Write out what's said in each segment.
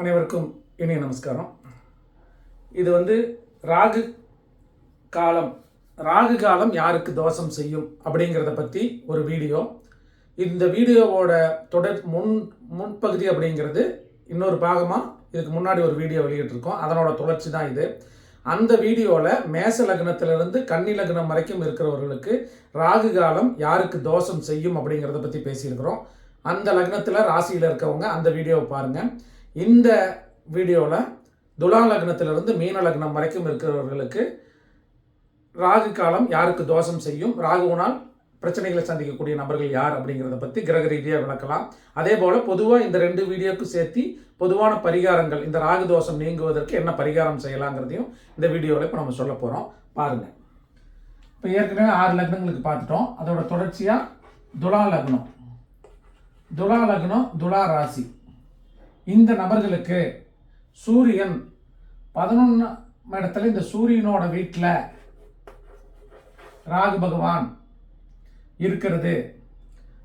அனைவருக்கும் இனிய நமஸ்காரம். இது வந்து ராகு காலம். ராகு காலம் யாருக்கு தோஷம் செய்யும் அப்படிங்கிறத பற்றி ஒரு வீடியோ. இந்த வீடியோவோட தொடர் முன் முன்பகுதி அப்படிங்கிறது இன்னொரு பாகமாக இதுக்கு முன்னாடி ஒரு வீடியோ வெளியிட்டிருக்கோம். அதனோட தொடர்ச்சி தான் இது. அந்த வீடியோவில் மேச லக்னத்திலிருந்து கன்னி லக்னம் வரைக்கும் இருக்கிறவர்களுக்கு ராகு காலம் யாருக்கு தோஷம் செய்யும் அப்படிங்கிறத பற்றி பேசியிருக்கிறோம். அந்த லக்னத்தில் ராசியில் இருக்கவங்க அந்த வீடியோவை பாருங்கள் இந்த வீடியோவில் துலா லக்னத்திலிருந்து மீன லக்னம் வரைக்கும் இருக்கிறவர்களுக்கு ராகு காலம் யாருக்கு தோஷம் செய்யும்? ராகுவினால் பிரச்சனைகளை சந்திக்கக்கூடிய நபர்கள் யார் அப்படிங்கிறத பற்றி கிரக ரீதியாக விளக்கலாம். அதே போல் பொதுவாக இந்த ரெண்டு வீடியோக்கு சேர்த்து பொதுவான பரிகாரங்கள் இந்த ராகு தோஷம் நீங்குவதற்கு என்ன பரிகாரம் செய்யலாங்கிறதையும் இந்த வீடியோவில் இப்போ நம்ம சொல்ல போகிறோம் பாருங்கள் இப்போ ஏற்கனவே ஆறு லக்னங்களுக்கு பார்த்துட்டோம். அதோட தொடர்ச்சியாக துலா லக்னம். துலா லக்னம் துலா ராசி. இந்த நபர்களுக்கு சூரியன் பதினொன்றாம் இடத்துல இந்த சூரியனோட வீட்டில் ராகு பகவான் இருக்கிறது.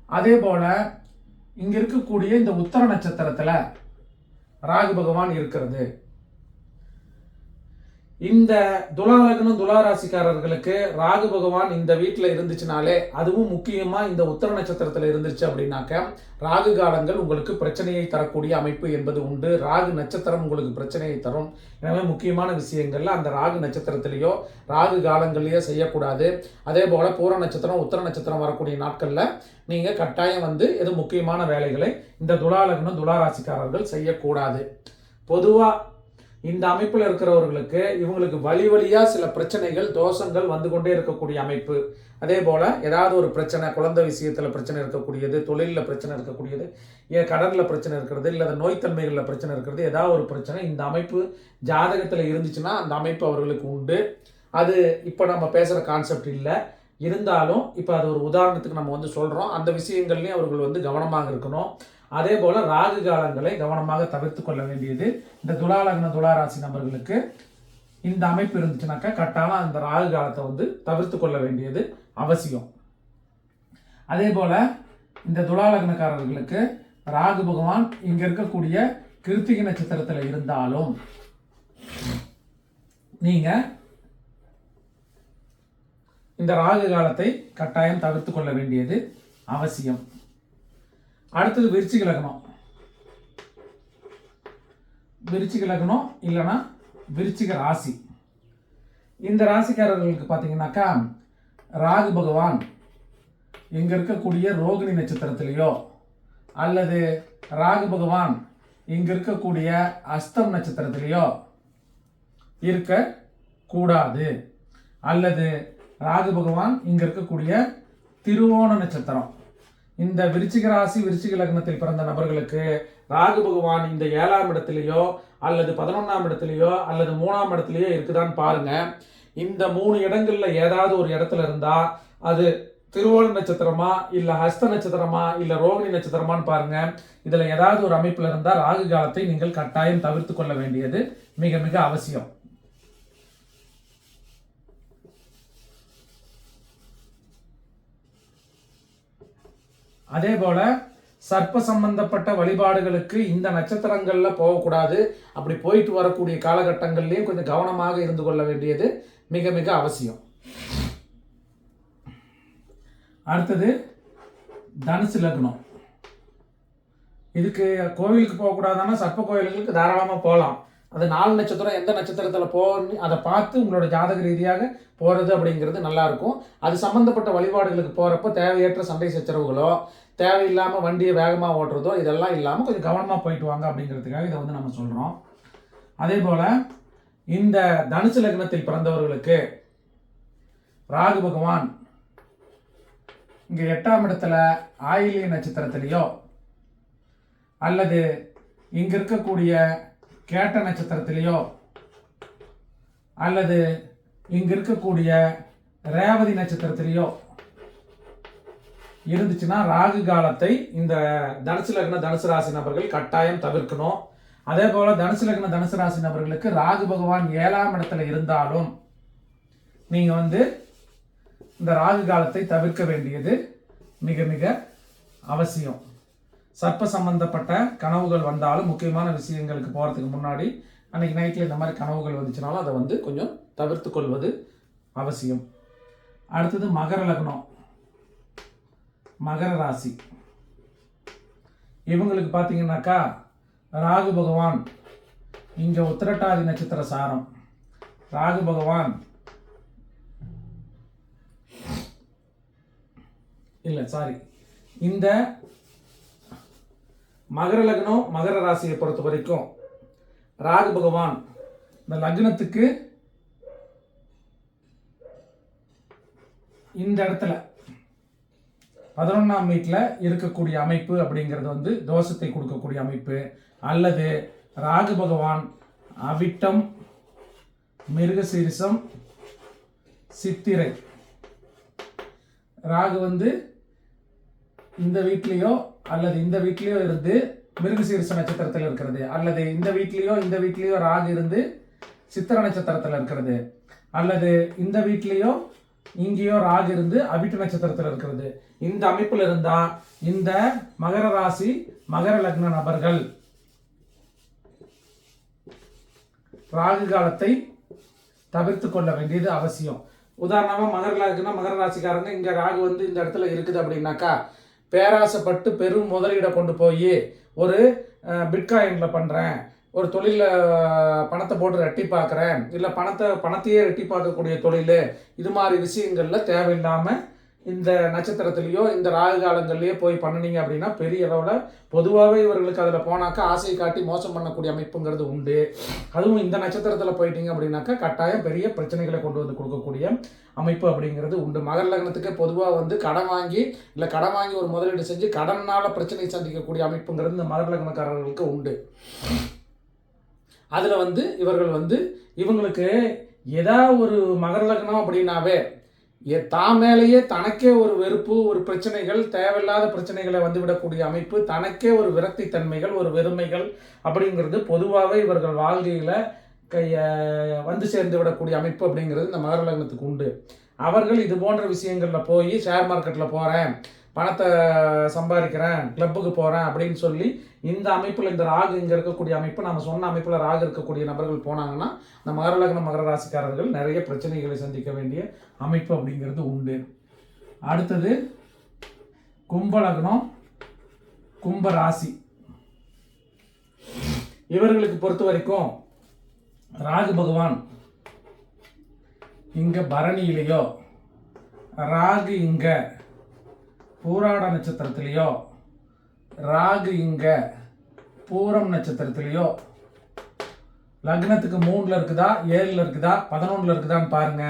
அதே போல் இங்கே இருக்கக்கூடிய இந்த உத்தர நட்சத்திரத்தில் ராகு பகவான் இருக்கிறது. இந்த துலா துலாராசிக்காரர்களுக்கு ராகு பகவான் இந்த வீட்டில் இருந்துச்சுனாலே அதுவும் முக்கியமாக இந்த உத்தர நட்சத்திரத்தில் இருந்துச்சு அப்படின்னாக்க ராகு காலங்கள் உங்களுக்கு பிரச்சனையை தரக்கூடிய அமைப்பு என்பது உண்டு. ராகு நட்சத்திரம் உங்களுக்கு பிரச்சனையை தரும். எனவே முக்கியமான விஷயங்கள்ல அந்த ராகு நட்சத்திரத்திலேயோ ராகு காலங்கள்லேயோ செய்யக்கூடாது. அதே போல் பூர நட்சத்திரம் உத்தர நட்சத்திரம் வரக்கூடிய நாட்களில் நீங்கள் கட்டாயம் வந்து எது முக்கியமான வேலைகளை இந்த துலா துலாராசிக்காரர்கள் செய்யக்கூடாது. பொதுவாக இந்த அமைப்பில் இருக்கிறவர்களுக்கு இவங்களுக்கு வழி வழியாக சில பிரச்சனைகள் தோஷங்கள் வந்து கொண்டே இருக்கக்கூடிய அமைப்பு. அதே போல் ஏதாவது ஒரு பிரச்சனை குழந்தை விஷயத்தில் பிரச்சனை இருக்கக்கூடியது தொழிலில் பிரச்சனை இருக்கக்கூடியது ஏன் கடனில் பிரச்சனை இருக்கிறது இல்லை நோய்த்தன்மைகளில் பிரச்சனை இருக்கிறது ஏதாவது ஒரு பிரச்சனை இந்த அமைப்பு ஜாதகத்தில் இருந்துச்சுன்னா அந்த அமைப்பு அவர்களுக்கு உண்டு. அது இப்போ நம்ம பேசுகிற கான்செப்ட் இல்லை. இருந்தாலும் இப்போ அது ஒரு உதாரணத்துக்கு நம்ம வந்து சொல்கிறோம் அந்த விஷயங்கள்லையும் அவர்கள் வந்து கவனமாக இருக்கணும். அதே போல் ராகு காலங்களை கவனமாக தவிர்த்து கொள்ள வேண்டியது இந்த துலாலக்ன துளாராசி நபர்களுக்கு இந்த அமைப்பு இருந்துச்சுனாக்கா கட்டாமல் அந்த ராகு காலத்தை வந்து தவிர்த்து கொள்ள வேண்டியது அவசியம். அதே போல் இந்த துலாலக்னக்காரர்களுக்கு ராகு பகவான் இங்கே இருக்கக்கூடிய கிருத்திகை நட்சத்திரத்தில் இருந்தாலும் நீங்கள் இந்த ராகு காலத்தை கட்டாயம் தவிர்த்து கொள்ள வேண்டியது அவசியம். அடுத்தது விருச்சிக லக்னம். விருச்சிக லக்னம் இல்லைன்னா விருச்சிக ராசி. இந்த ராசிக்காரர்களுக்கு பார்த்தீங்கன்னாக்கா ராகு பகவான் இங்கே இருக்கக்கூடிய ரோகிணி நட்சத்திரத்திலேயோ அல்லது ராகு பகவான் இங்கே இருக்கக்கூடிய அஸ்தம் நட்சத்திரத்திலேயோ இருக்கக்கூடாது அல்லது ராகு பகவான் இங்கே இருக்கக்கூடிய திருவோண நட்சத்திரம். இந்த விருச்சிக ராசி விருச்சிக லக்னத்தில் பிறந்த நபர்களுக்கு ராகு பகவான் இந்த ஏழாம் இடத்துலையோ அல்லது பதினொன்றாம் இடத்துலையோ அல்லது மூணாம் இடத்துலையோ இருக்குதான்னு பாருங்க. இந்த மூணு இடங்களில் ஏதாவது ஒரு இடத்துல இருந்தால் அது திருவோண நட்சத்திரமா இல்லை ஹஸ்த நட்சத்திரமா இல்லை ரோகிணி நட்சத்திரமான்னு பாருங்க. இதில் ஏதாவது ஒரு அமைப்பில் இருந்தால் ராகு காலத்தை நீங்கள் கட்டாயம் தவிர்த்து கொள்ள வேண்டியது மிக மிக அவசியம். அதே போல சர்ப்ப சம்பந்தப்பட்ட வழிபாடுகளுக்கு இந்த நட்சத்திரங்களில் போகக்கூடாது. அப்படி போயிட்டு வரக்கூடிய காலகட்டங்கள்லேயும் கொஞ்சம் கவனமாக இருந்து கொள்ள வேண்டியது மிக மிக அவசியம். அடுத்தது தனுசு லக்னம். இதுக்கு கோவிலுக்கு போகக்கூடாதுன்னா சர்ப்ப கோயில்களுக்கு தாராளமாக போகலாம். அது நாலு நட்சத்திரம் எந்த நட்சத்திரத்தில் போகணும் அதை பார்த்து உங்களோட ஜாதக ரீதியாக போகிறது அப்படிங்கிறது நல்லாயிருக்கும் அது சம்மந்தப்பட்ட வழிபாடுகளுக்கு போகிறப்ப தேவையற்ற சண்டை சச்சரவுகளோ தேவையில்லாமல் வண்டியை வேகமாக ஓட்டுறதோ இதெல்லாம் இல்லாமல் கொஞ்சம் கவனமாக போயிட்டு வாங்க அப்படிங்கிறதுக்காக இதை வந்து நம்ம சொல்கிறோம் அதே போல் இந்த தனுசு லக்னத்தில் பிறந்தவர்களுக்கு ராகு பகவான் இங்கே எட்டாம் இடத்துல ஆயிலிய நட்சத்திரத்திலேயோ அல்லது இங்கே இருக்கக்கூடிய கேட்ட நட்சத்திரத்திலேயோ அல்லது இங்க இருக்கக்கூடிய ரேவதி நட்சத்திரத்திலேயோ இருந்துச்சுன்னா ராகு காலத்தை இந்த தனுசு லக்ன தனுசு ராசி நபர்கள் கட்டாயம் தவிர்க்கணும். அதே போல தனுசு லக்ன தனுசு ராசி நபர்களுக்கு ராகு பகவான் ஏழாம் இடத்துல இருந்தாலும் நீங்க வந்து இந்த ராகு காலத்தை தவிர்க்க வேண்டியது மிக மிக அவசியம். சர்ப்ப சம்பந்தப்பட்ட கனவுகள் வந்தாலும் முக்கியமான விஷயங்களுக்கு போகிறதுக்கு முன்னாடி அன்றைக்கி நைட்டில் இந்த மாதிரி கனவுகள் வந்துச்சுனாலும் அதை வந்து கொஞ்சம் தவிர்த்து கொள்வது அவசியம். அடுத்தது மகர லக்னம். மகர ராசி. இவங்களுக்கு பார்த்தீங்கன்னாக்கா ராகு பகவான் இங்கே உத்திரட்டாதி நட்சத்திர சாரம். ராகு பகவான் இல்லை சாரி இந்த மகர லக்னம் மகர ராசியை பொறுத்த வரைக்கும் ராகு பகவான் இந்த லக்னத்துக்கு இந்த இடத்துல பதினொன்றாம் வீட்டில் இருக்கக்கூடிய அமைப்பு அப்படிங்கிறது வந்து தோஷத்தை கொடுக்கக்கூடிய அமைப்பு. அல்லது ராகு பகவான் அவிட்டம் மிருகசீரிசம் சித்திரை. ராகு வந்து இந்த வீட்லேயோ அல்லது இந்த வீட்லேயோ இருந்து மிருகசீரிச நட்சத்திரத்தில் இருக்கிறது. அல்லது இந்த வீட்லேயோ இந்த வீட்லேயோ ராகு இருந்து சித்திர நட்சத்திரத்தில் இருக்கிறது. அல்லது இந்த வீட்லேயோ இங்கேயோ ராகு இருந்து அபிட்டு நட்சத்திரத்தில் இருக்கிறது. இந்த அமைப்பில் இருந்தால் இந்த மகர ராசி மகர லக்ன நபர்கள் ராகு காலத்தை தவிர்த்து கொள்ள வேண்டியது அவசியம். உதாரணமாக மகர லக்னம் மகர ராசிக்காரங்க இங்கே ராகு வந்து இந்த இடத்துல இருக்குது அப்படின்னாக்கா பேராசைப்பட்டு பெரும் முதலீடை கொண்டு போய் ஒரு பிட்காயினில் பண்ணுறேன் ஒரு தொழிலில் பணத்தை போட்டு ரெட்டி பார்க்குறேன் இல்லை பணத்தை பணத்தையே ரெட்டி பார்க்கக்கூடிய தொழில். இது மாதிரி விஷயங்களில் தேவையில்லாமல் இந்த நட்சத்திரத்துலேயோ இந்த ராகு காலங்கள்லேயோ போய் பண்ணினீங்க அப்படின்னா பெரிய அளவில் பொதுவாகவே இவர்களுக்கு அதில் போனாக்கா ஆசையை காட்டி மோசம் பண்ணக்கூடிய அமைப்புங்கிறது உண்டு. அதுவும் இந்த நட்சத்திரத்தில் போயிட்டீங்க அப்படின்னாக்கா கட்டாயம் பெரிய பிரச்சனைகளை கொண்டு வந்து கொடுக்கக்கூடிய அமைப்பு அப்படிங்கிறது உண்டு. மகர லக்னத்துக்கு பொதுவாக வந்து கடன் வாங்கி இல்லை கடன் வாங்கி ஒரு முதலீடு செஞ்சு கடனால் பிரச்சனை சந்திக்கக்கூடிய அமைப்புங்கிறது இந்த மகர லக்னக்காரர்களுக்கு உண்டு. அதில் வந்து இவர்கள் வந்து இவங்களுக்கு ஏதாவது ஒரு மகர லக்னம் அப்படின்னாவே தான் மேலேயே தனக்கே ஒரு வெறுப்பு ஒரு பிரச்சனைகள் தேவையில்லாத பிரச்சனைகளை வந்துவிடக்கூடிய அமைப்பு தனக்கே ஒரு விரக்தி தன்மைகள் ஒரு வெறுமைகள் அப்படிங்கிறது பொதுவாகவே இவர்கள் வாழ்க்கையில் கைய வந்து சேர்ந்து விடக்கூடிய அமைப்பு அப்படிங்கிறது இந்த மகர லக்னத்துக்கு உண்டு. அவர்கள் இது போன்ற விஷயங்களில் போய் ஷேர் மார்க்கெட்டில் போகிறேன் பணத்தை சம்பாதிக்கிறேன் கிளப்புக்கு போகிறேன் அப்படின்னு சொல்லி இந்த அமைப்பில் இந்த ராகு இங்கே இருக்கக்கூடிய அமைப்பு நம்ம சொன்ன அமைப்பில் ராகு இருக்கக்கூடிய நபர்கள் போனாங்கன்னா இந்த மகர லக்ன மகர ராசிக்காரர்கள் நிறைய பிரச்சனைகளை சந்திக்க வேண்டிய அமைப்பு அப்படிங்கிறது உண்டு. அடுத்தது கும்பலக்னம் கும்பராசி கும்ப ராசி. இவர்களுக்கு பொறுத்த வரைக்கும் ராகு பகவான் இங்கே பரணியிலேயோ ராகு இங்கே பூராட நட்சத்திரத்திலேயோ ராகு இங்க பூரம் நட்சத்திரத்திலேயோ லக்னத்துக்கு மூணில் இருக்குதா ஏழில் இருக்குதா பதினொன்றில் இருக்குதான்னு பாருங்க.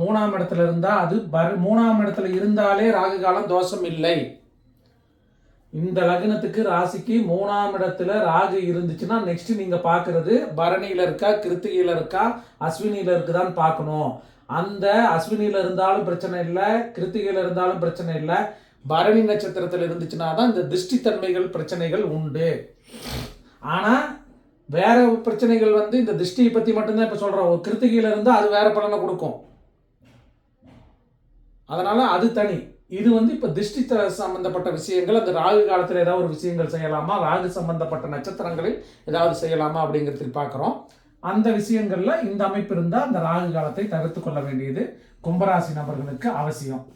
மூணாம் இடத்துல இருந்தால் அது பர மூணாம் இடத்துல இருந்தாலே ராகு காலம் தோஷம் இல்லை. இந்த லக்னத்துக்கு ராசிக்கு மூணாம் இடத்துல ராகு இருந்துச்சுன்னா நெக்ஸ்ட் நீங்க பார்க்குறது பரணியில இருக்கா கிருத்திகையில இருக்கா அஸ்வினியில இருக்குதான்னு பார்க்கணும் அந்த அஸ்வினியில இருந்தாலும் பிரச்சனை இல்லை கிருத்திகையில இருந்தாலும் பிரச்சனை இல்லை பரணி நட்சத்திரத்தில் இருந்துச்சுன்னா தான் இந்த திருஷ்டித்தன்மைகள் பிரச்சனைகள் உண்டு. ஆனால் வேற பிரச்சனைகள் வந்து இந்த திருஷ்டியை பற்றி மட்டும்தான் இப்போ சொல்கிறோம் கிருத்திகையில் இருந்தால் அது வேற பலனை கொடுக்கும். அதனால் அது தனி. இது வந்து இப்போ திருஷ்டி த- சம்பந்தப்பட்ட விஷயங்கள் அந்த ராகு காலத்தில் ஏதாவது ஒரு விஷயங்கள் செய்யலாமா? ராகு சம்பந்தப்பட்ட நட்சத்திரங்களில் ஏதாவது செய்யலாமா அப்படிங்கிறதுக்கு பார்க்குறோம். அந்த விஷயங்களில் இந்த அமைப்பு இருந்தால் அந்த ராகு காலத்தை தவிர்த்து கொள்ள வேண்டியது கும்பராசி நபர்களுக்கு அவசியம்.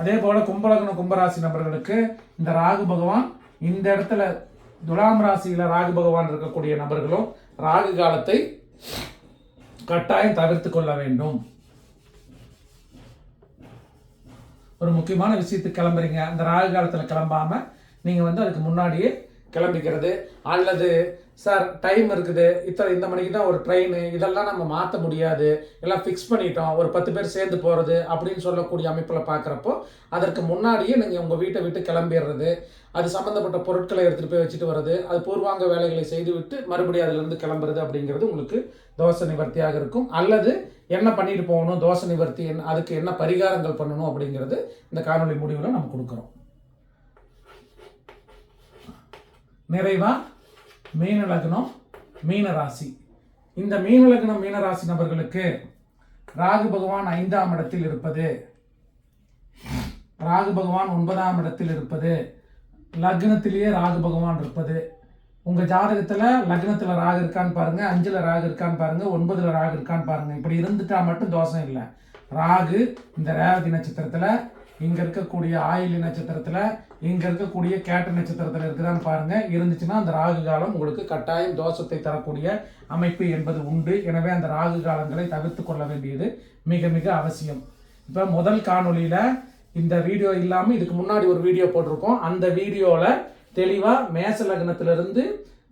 அதே போல கும்பலக்ன கும்பராசி நபர்களுக்கு இந்த ராகு பகவான் இந்த இடத்துல துலாம் ராசியில ராகு பகவான் இருக்கக்கூடிய நபர்களும் ராகு காலத்தை கட்டாயம் தவிர்த்து கொள்ள வேண்டும். ஒரு முக்கியமான விஷயத்துக்கு கிளம்புறீங்க. அந்த ராகு காலத்தில் கிளம்பாம நீங்கள் வந்து அதுக்கு முன்னாடியே கிளம்பிக்கிறது. அல்லது சார் டைம் இருக்குது. இத்தனை இந்த மணிக்கு தான் ஒரு ட்ரெயின் இதெல்லாம் நம்ம மாற்ற முடியாது. எல்லாம் ஃபிக்ஸ் பண்ணிட்டோம். ஒரு பத்து பேர் சேர்ந்து போகிறது அப்படின்னு சொல்லக்கூடிய அமைப்பில் பார்க்குறப்போ அதற்கு முன்னாடியே நீங்கள் உங்கள் வீட்டை விட்டு கிளம்பிடுறது அது சம்மந்தப்பட்ட பொருட்களை எடுத்துகிட்டு போய் வச்சுட்டு வர்றது அது பூர்வாங்க வேலைகளை செய்துவிட்டு மறுபடியும் அதுலேருந்து கிளம்புறது அப்படிங்கிறது உங்களுக்கு தோசை நிவர்த்தியாக இருக்கும். அல்லது என்ன பண்ணிட்டு போகணும் தோசை நிவர்த்தி என்ன அதுக்கு என்ன பரிகாரங்கள் பண்ணணும் அப்படிங்கிறது இந்த காணொளி முடிவில் நம்ம கொடுக்குறோம். நிறைவா மீன லக்னம் மீன ராசி. இந்த மீன லக்னம் மீன ராசி நபர்களுக்கு ராகு பகவான் ஐந்தாம் இடத்தில் இருப்பது ராகு பகவான் ஒன்பதாம் இடத்தில் இருப்பது லக்னத்திலேயே ராகு பகவான் இருப்பது. உங்கள் ஜாதகத்தில் லக்னத்தில் ராகு இருக்கான்னு பாருங்கள் அஞ்சில் ராகு இருக்கான்னு பாருங்கள் ஒன்பதில் ராகு இருக்கான்னு பாருங்கள் இப்படி இருந்துட்டால் மட்டும் தோஷம் இல்லை. ராகு இந்த ரேவதி நட்சத்திரத்தில் இங்கே இருக்கக்கூடிய ஆயிலி நட்சத்திரத்தில் இங்கே இருக்கக்கூடிய கேட்ட நட்சத்திரத்தில் இருக்குதான்னு பாருங்கள் இருந்துச்சுன்னா அந்த ராகு காலம் உங்களுக்கு கட்டாயம் தோஷத்தை தரக்கூடிய அமைப்பு என்பது உண்டு. எனவே அந்த ராகு காலங்களை தவிர்த்து கொள்ள வேண்டியது மிக மிக அவசியம். இப்போ முதல் காணொளியில் இந்த வீடியோ இல்லாமல் இதுக்கு முன்னாடி ஒரு வீடியோ போட்டிருக்கோம். அந்த வீடியோவில் தெளிவாக மேச லக்னத்திலிருந்து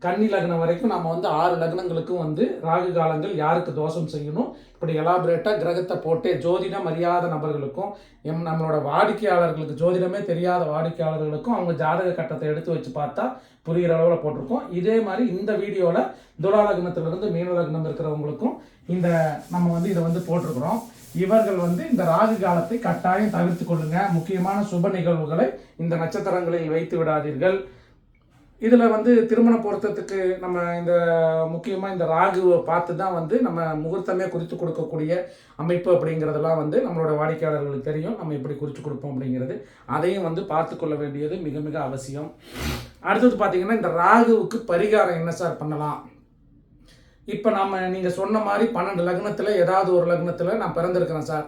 கன்னி லக்னம் வரைக்கும் நம்ம வந்து ஆறு லக்னங்களுக்கும் வந்து ராகு காலங்கள் யாருக்கு தோஷம் செய்யணும்? இப்படி எலாபரேட்டாக கிரகத்தை போட்டு ஜோதிடம் அறியாத நபர்களுக்கும் எம் நம்மளோட வாடிக்கையாளர்களுக்கு ஜோதிடமே தெரியாத வாடிக்கையாளர்களுக்கும் அவங்க ஜாதக கட்டத்தை எடுத்து வச்சு பார்த்தா புரிகிற அளவில் போட்டிருக்கோம். இதே மாதிரி இந்த வீடியோவில் துலா லக்னத்திலிருந்து மீன லக்னம் இருக்கிறவங்களுக்கும் இந்த நம்ம வந்து இதை வந்து போட்டிருக்கிறோம். இவர்கள் வந்து இந்த ராகு காலத்தை கட்டாயம் தவிர்த்து கொள்ளுங்க. முக்கியமான சுப நிகழ்வுகளை இந்த நட்சத்திரங்களில் வைத்து விடாதீர்கள். இதில் வந்து திருமண பொருத்தத்துக்கு நம்ம இந்த முக்கியமாக இந்த ராகுவை பார்த்து தான் வந்து நம்ம முகூர்த்தமே குறித்து கொடுக்கக்கூடிய அமைப்பு அப்படிங்கிறதெல்லாம் வந்து நம்மளோட வாடிக்கையாளர்களுக்கு தெரியும். நம்ம எப்படி குறித்து கொடுப்போம் அப்படிங்கிறது. அதையும் வந்து பார்த்து கொள்ள வேண்டியது மிக மிக அவசியம். அடுத்தது பார்த்திங்கன்னா இந்த ராகுவுக்கு பரிகாரம் என்ன சார் பண்ணலாம்? இப்போ நம்ம நீங்கள் சொன்ன மாதிரி பன்னெண்டு லக்னத்தில் ஏதாவது ஒரு லக்னத்தில் நான் பிறந்திருக்கிறேன் சார்.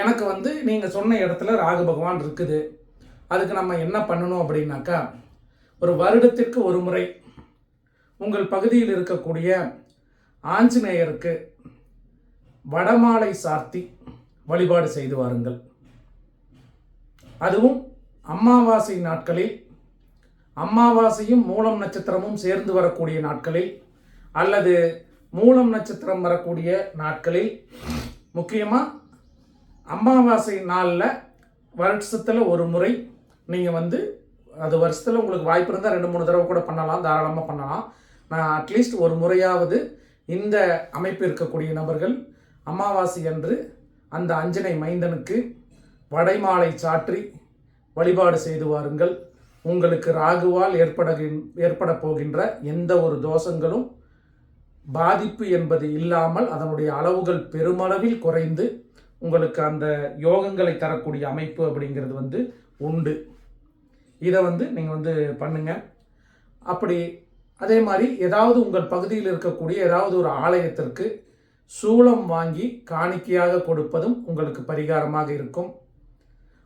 எனக்கு வந்து நீங்கள் சொன்ன இடத்துல ராகு பகவான் இருக்குது. அதுக்கு நம்ம என்ன பண்ணணும் அப்படின்னாக்கா ஒரு வருடத்திற்கு ஒரு முறை உங்கள் பகுதியில் இருக்கக்கூடிய ஆஞ்சநேயருக்கு வடமாலை சார்த்தி வழிபாடு செய்து வாருங்கள். அதுவும் அமாவாசை நாட்களில் அமாவாசையும் மூலம் நட்சத்திரமும் சேர்ந்து வரக்கூடிய நாட்களில் அல்லது மூலம் நட்சத்திரம் வரக்கூடிய நாட்களில் முக்கியமாக அமாவாசை நாளில் வருஷத்தில் ஒரு முறை நீங்கள் வந்து அது வருஷத்தில் உங்களுக்கு வாய்ப்பு இருந்தால் ரெண்டு மூணு தடவை கூட பண்ணலாம் தாராளமாக பண்ணலாம். நான் அட்லீஸ்ட் ஒரு முறையாவது இந்த அமைப்பு இருக்கக்கூடிய நபர்கள் அமாவாசை அன்று அந்த அஞ்சனை மைந்தனுக்கு வடைமாலை சாற்றி வழிபாடு செய்து வாருங்கள். உங்களுக்கு ராகுவால் ஏற்பட ஏற்பட போகின்ற எந்த ஒரு தோஷங்களும் பாதிப்பு என்பது இல்லாமல் அதனுடைய அளவுகள் பெருமளவில் குறைந்து உங்களுக்கு அந்த யோகங்களை தரக்கூடிய அமைப்பு அப்படிங்கிறது வந்து உண்டு. இதை வந்து நீங்கள் வந்து பண்ணுங்கள் அப்படி அதே மாதிரி ஏதாவது உங்கள் பகுதியில் இருக்கக்கூடிய ஏதாவது ஒரு ஆலயத்திற்கு சூளம் வாங்கி காணிக்கையாக கொடுப்பதும் உங்களுக்கு பரிகாரமாக இருக்கும்.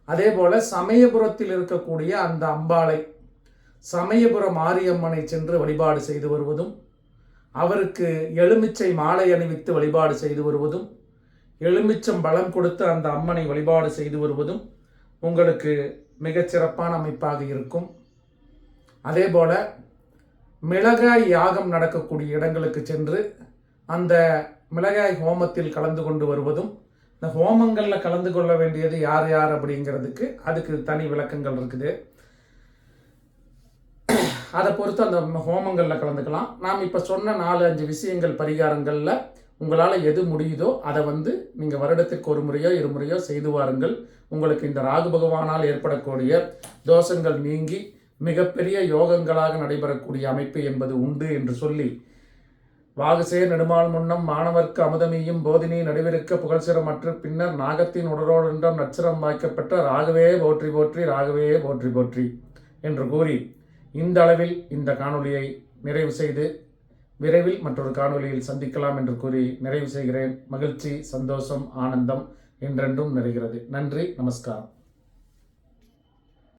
அதே போல் சமயபுரத்தில் இருக்கக்கூடிய அந்த அம்பாளை சமயபுர மாரியம்மனை சென்று வழிபாடு செய்து வருவதும் அவருக்கு எலுமிச்சை மாலை அணிவித்து வழிபாடு செய்து வருவதும் எலுமிச்சம் பலம் கொடுத்து அந்த அம்மனை வழிபாடு செய்து வருவதும் உங்களுக்கு மிகச்சிறப்பான அமைப்பாக இருக்கும். அதே போல் மிளகாய் யாகம் நடக்கக்கூடிய இடங்களுக்கு சென்று அந்த மிளகாய் ஹோமத்தில் கலந்து கொண்டு வருவதும் இந்த ஹோமங்களில் கலந்து கொள்ள வேண்டியது யார் யார் அப்படிங்கிறதுக்கு அதுக்கு தனி விளக்கங்கள் இருக்குது. அதை பொறுத்து அந்த ஹோமங்களில் கலந்துக்கலாம். நாம் இப்போ சொன்ன நாலு அஞ்சு விஷயங்கள் பரிகாரங்களில் உங்களால் எது முடியுதோ அதை வந்து நீங்கள் வருடத்திற்கு ஒரு முறையோ இருமுறையோ செய்து வாருங்கள். உங்களுக்கு இந்த ராகு பகவானால் ஏற்படக்கூடிய தோஷங்கள் நீங்கி மிகப்பெரிய யோகங்களாக நடைபெறக்கூடிய அமைப்பு என்பது உண்டு என்று சொல்லி வாகுசே நெடுமால் முன்னம் மாணவர்க்கு அமுதமியும் போதினி நடுவிருக்க புகழ்சிரமற்று பின்னர் நாகத்தின் உடலோடென்றும் நச்சிரம் வாய்க்கப்பட்ட ராகவே போற்றி போற்றி ராகவே போற்றி போற்றி என்று கூறி இந்த அளவில் இந்த காணொளியை நிறைவு செய்து விரைவில் மற்றொரு காணொலியில் சந்திக்கலாம் என்று கூறி நிறைவு செய்கிறேன். மகிழ்ச்சி சந்தோஷம் ஆனந்தம் என்றென்றும் நிறைகிறது. நன்றி நமஸ்காரம்.